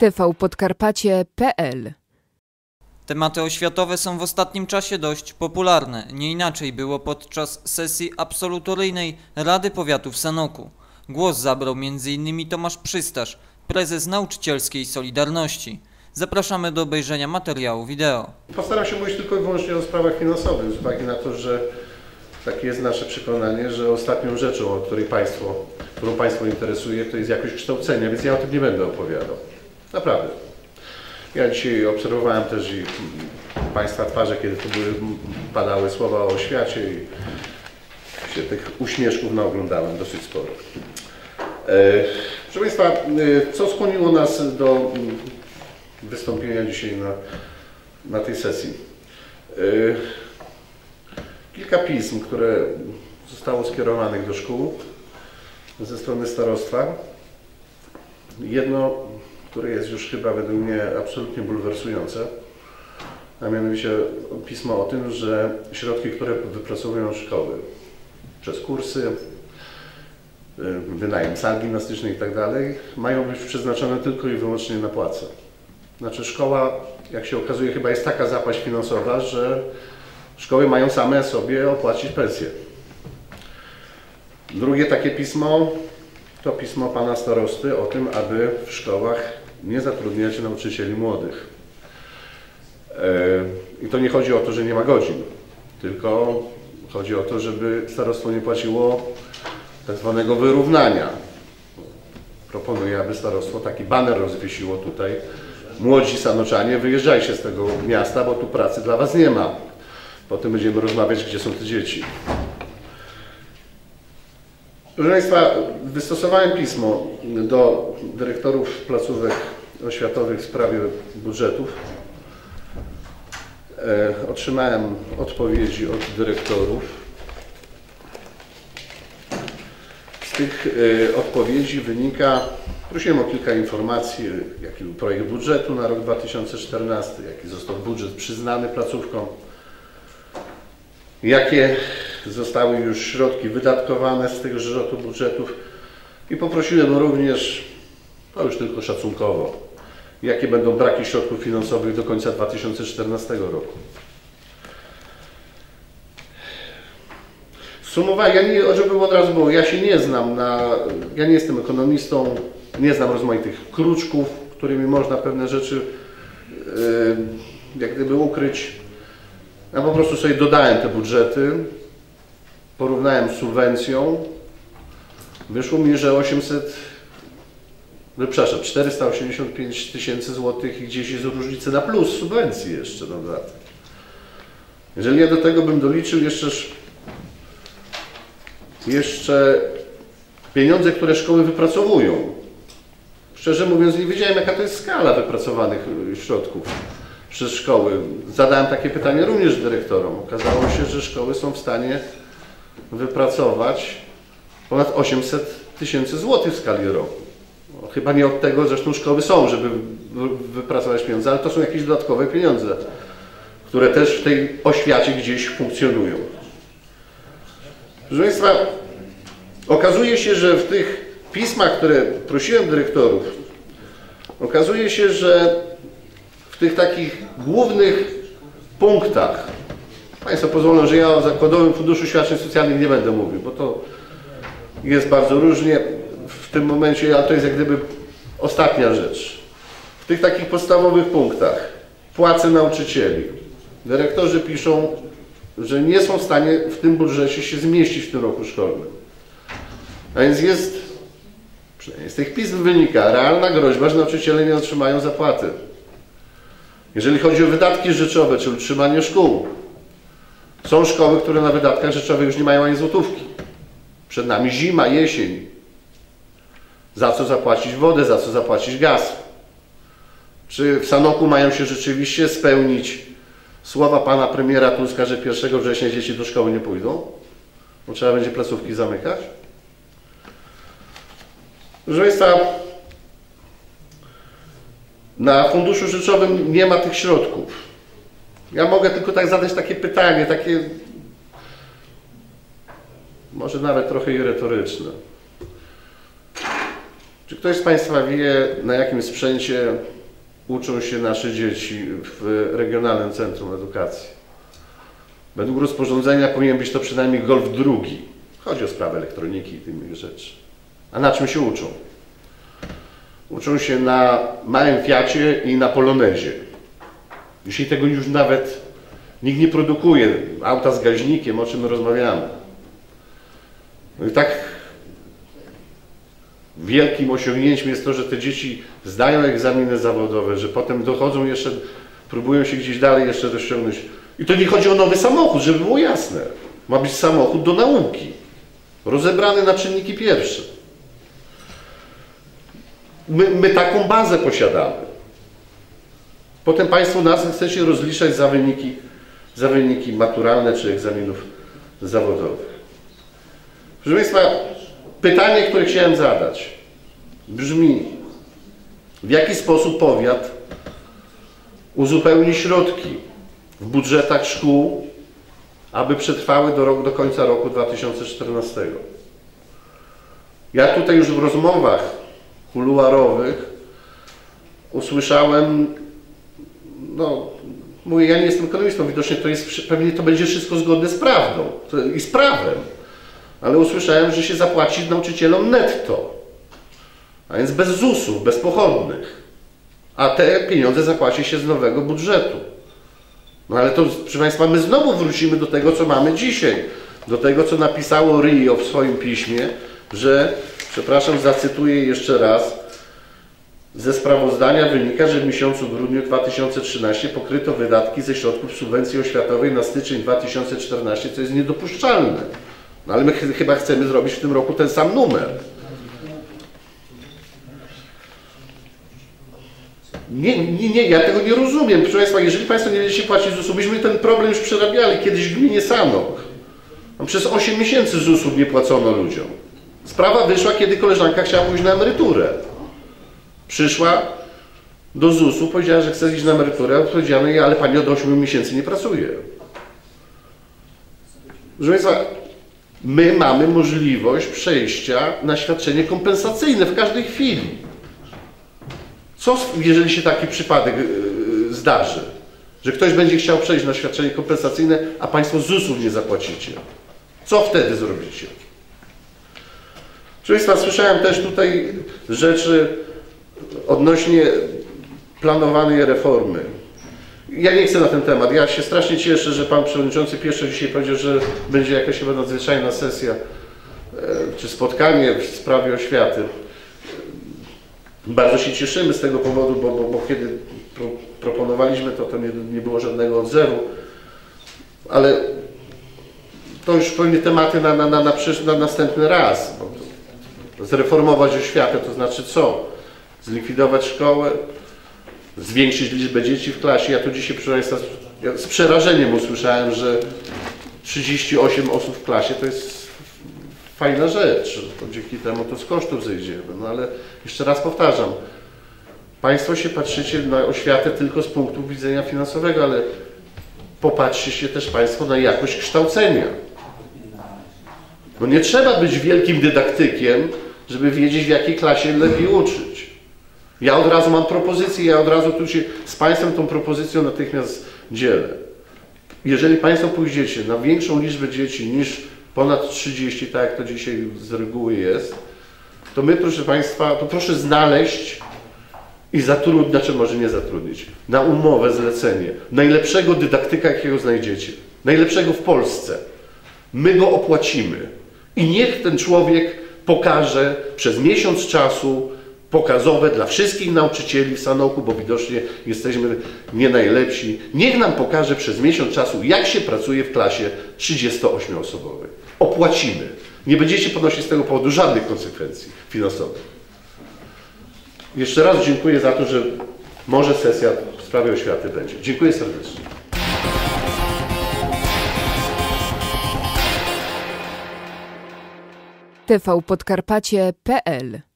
tvpodkarpacie.pl Tematy oświatowe są w ostatnim czasie dość popularne. Nie inaczej było podczas sesji absolutoryjnej Rady Powiatu w Sanoku. Głos zabrał m.in. Tomasz Przystasz, prezes Nauczycielskiej Solidarności. Zapraszamy do obejrzenia materiału wideo. Postaram się mówić tylko i wyłącznie o sprawach finansowych, z uwagi na to, że takie jest nasze przekonanie, że ostatnią rzeczą, o której państwo, którą Państwo interesuje, to jest jakość kształcenia, więc ja o tym nie będę opowiadał. Naprawdę. Ja dzisiaj obserwowałem też i Państwa twarze, kiedy tu były, padały słowa o świecie i się tych uśmieszków naoglądałem dosyć sporo. E, proszę Państwa, e, co skłoniło nas do mm, wystąpienia dzisiaj na, na tej sesji? E, kilka pism, które zostało skierowanych do szkół ze strony starostwa. Jedno, które jest już chyba według mnie absolutnie bulwersujące, a mianowicie pismo o tym, że środki, które wypracowują szkoły przez kursy, y, wynajem sal gimnastycznych i tak mają być przeznaczone tylko i wyłącznie na płace. Znaczy szkoła, jak się okazuje, chyba jest taka zapaść finansowa, że szkoły mają same sobie opłacić pensje. Drugie takie pismo to pismo pana starosty o tym, aby w szkołach nie zatrudniać nauczycieli młodych. E, I to nie chodzi o to, że nie ma godzin, tylko chodzi o to, żeby starostwo nie płaciło tak zwanego wyrównania. Proponuję, aby starostwo taki baner rozwiesiło tutaj. Młodzi sanoczanie, wyjeżdżajcie z tego miasta, bo tu pracy dla was nie ma. Potem będziemy rozmawiać, gdzie są te dzieci. Proszę Państwa, wystosowałem pismo do dyrektorów placówek oświatowych w sprawie budżetów. E, otrzymałem odpowiedzi od dyrektorów. Z tych e, odpowiedzi wynika, prosiłem o kilka informacji, jaki był projekt budżetu na rok 2014, jaki został budżet przyznany placówkom, jakie zostały już środki wydatkowane z tego rzotu budżetów i poprosiłem również, to już tylko szacunkowo, jakie będą braki środków finansowych do końca 2014 roku. Sumowałem, ja nie, żeby od razu było, ja się nie znam na, ja nie jestem ekonomistą, nie znam rozmaitych kruczków, którymi można pewne rzeczy yy, jak gdyby ukryć. Ja po prostu sobie dodałem te budżety, porównałem z subwencją, wyszło mi, że 800, no przepraszam, 485 tysięcy złotych i gdzieś jest różnicy na plus subwencji jeszcze na dodatek. Jeżeli ja do tego bym doliczył jeszcze, jeszcze pieniądze, które szkoły wypracowują, szczerze mówiąc nie wiedziałem jaka to jest skala wypracowanych środków przez szkoły. Zadałem takie pytanie również dyrektorom. Okazało się, że szkoły są w stanie wypracować ponad 800 tysięcy złotych w skali roku. No, chyba nie od tego zresztą szkoły są, żeby wypracować pieniądze, ale to są jakieś dodatkowe pieniądze, które też w tej oświacie gdzieś funkcjonują. Proszę Państwa, okazuje się, że w tych pismach, które prosiłem dyrektorów, okazuje się, że w tych takich głównych punktach Państwo pozwolą, że ja o Zakładowym Funduszu Świadczeń Socjalnych nie będę mówił, bo to jest bardzo różnie w tym momencie, ale to jest jak gdyby ostatnia rzecz. W tych takich podstawowych punktach płace nauczycieli. Dyrektorzy piszą, że nie są w stanie w tym budżecie się zmieścić w tym roku szkolnym. A więc jest, przynajmniej z tych pism wynika, realna groźba, że nauczyciele nie otrzymają zapłaty. Jeżeli chodzi o wydatki rzeczowe, czyli utrzymanie szkół, są szkoły, które na wydatkach rzeczowych już nie mają ani złotówki. Przed nami zima, jesień. Za co zapłacić wodę, za co zapłacić gaz? Czy w Sanoku mają się rzeczywiście spełnić słowa pana premiera Tuska, że 1 września dzieci do szkoły nie pójdą? Bo trzeba będzie placówki zamykać? Proszę Państwa, na funduszu rzeczowym nie ma tych środków. Ja mogę tylko tak zadać takie pytanie, takie może nawet trochę i retoryczne. Czy ktoś z Państwa wie, na jakim sprzęcie uczą się nasze dzieci w Regionalnym Centrum Edukacji? Według rozporządzenia powinien być to przynajmniej Golf drugi. Chodzi o sprawę elektroniki i innych rzeczy. A na czym się uczą? Uczą się na małym Fiacie i na Polonezie. Dzisiaj tego już nawet nikt nie produkuje. Auta z gaźnikiem, o czym my rozmawiamy. No i tak wielkim osiągnięciem jest to, że te dzieci zdają egzaminy zawodowe, że potem dochodzą jeszcze, próbują się gdzieś dalej jeszcze rozciągnąć. I to nie chodzi o nowy samochód, żeby było jasne. Ma być samochód do nauki. Rozebrany na czynniki pierwsze. My, my taką bazę posiadamy. Potem Państwo nas chcecie rozliczać za wyniki, za wyniki maturalne czy egzaminów zawodowych. Proszę Państwa, pytanie, które chciałem zadać, brzmi: w jaki sposób powiat uzupełni środki w budżetach szkół, aby przetrwały do, roku, do końca roku 2014? Ja tutaj już w rozmowach kuluarowych usłyszałem, no, mówię, ja nie jestem ekonomistą, widocznie to jest, pewnie to będzie wszystko zgodne z prawdą i z prawem, ale usłyszałem, że się zapłaci nauczycielom netto, a więc bez ZUS-ów, bez pochodnych, a te pieniądze zapłaci się z nowego budżetu. No ale to, proszę Państwa, my znowu wrócimy do tego, co mamy dzisiaj, do tego, co napisało RIO w swoim piśmie, że Przepraszam, zacytuję jeszcze raz. Ze sprawozdania wynika, że w miesiącu grudniu 2013 pokryto wydatki ze środków subwencji oświatowej na styczeń 2014, co jest niedopuszczalne. No ale my ch chyba chcemy zrobić w tym roku ten sam numer. Nie, nie, nie, ja tego nie rozumiem. Proszę Państwa, jeżeli Państwo nie będziecie płacić ZUS-u, myśmy ten problem już przerabiali kiedyś w gminie Sanok. Przez 8 miesięcy ZUS-u nie płacono ludziom. Sprawa wyszła, kiedy koleżanka chciała pójść na emeryturę. Przyszła do ZUS-u, powiedziała, że chce iść na emeryturę, powiedziano jej, ale pani od 8 miesięcy nie pracuje. Proszę Państwa, my mamy możliwość przejścia na świadczenie kompensacyjne w każdej chwili. Co, jeżeli się taki przypadek yy, zdarzy, że ktoś będzie chciał przejść na świadczenie kompensacyjne, a Państwo ZUS-ów nie zapłacicie? Co wtedy zrobicie? Proszę Państwa, słyszałem też tutaj rzeczy odnośnie planowanej reformy. Ja nie chcę na ten temat. Ja się strasznie cieszę, że Pan Przewodniczący pierwszy dzisiaj powiedział, że będzie jakaś chyba nadzwyczajna sesja e, czy spotkanie w sprawie oświaty. Bardzo się cieszymy z tego powodu, bo, bo, bo kiedy pro, proponowaliśmy to, to nie, nie było żadnego odzewu, ale to już pewnie tematy na, na, na, na, na następny raz. Zreformować oświatę to znaczy co? Zlikwidować szkołę, zwiększyć liczbę dzieci w klasie. Ja tu dzisiaj, proszę Państwa, z przerażeniem usłyszałem, że 38 osób w klasie to jest fajna rzecz. To dzięki temu to z kosztów zejdziemy. No ale jeszcze raz powtarzam, Państwo się patrzycie na oświatę tylko z punktu widzenia finansowego, ale popatrzcie się też Państwo na jakość kształcenia. No nie trzeba być wielkim dydaktykiem, żeby wiedzieć, w jakiej klasie lepiej uczyć. Ja od razu mam propozycję, ja od razu tu się z Państwem tą propozycją natychmiast dzielę. Jeżeli Państwo pójdziecie na większą liczbę dzieci niż ponad 30, tak jak to dzisiaj z reguły jest, to my, proszę Państwa, to proszę znaleźć i zatrudnić, znaczy może nie zatrudnić, na umowę, zlecenie, najlepszego dydaktyka, jakiego znajdziecie, najlepszego w Polsce. My go opłacimy. I niech ten człowiek pokaże przez miesiąc czasu pokazowe dla wszystkich nauczycieli w Sanoku, bo widocznie jesteśmy nie najlepsi. Niech nam pokaże przez miesiąc czasu, jak się pracuje w klasie 38-osobowej. Opłacimy. Nie będziecie ponosić z tego powodu żadnych konsekwencji finansowych. Jeszcze raz dziękuję za to, że może sesja w sprawie oświaty będzie. Dziękuję serdecznie. tvpodkarpacie.pl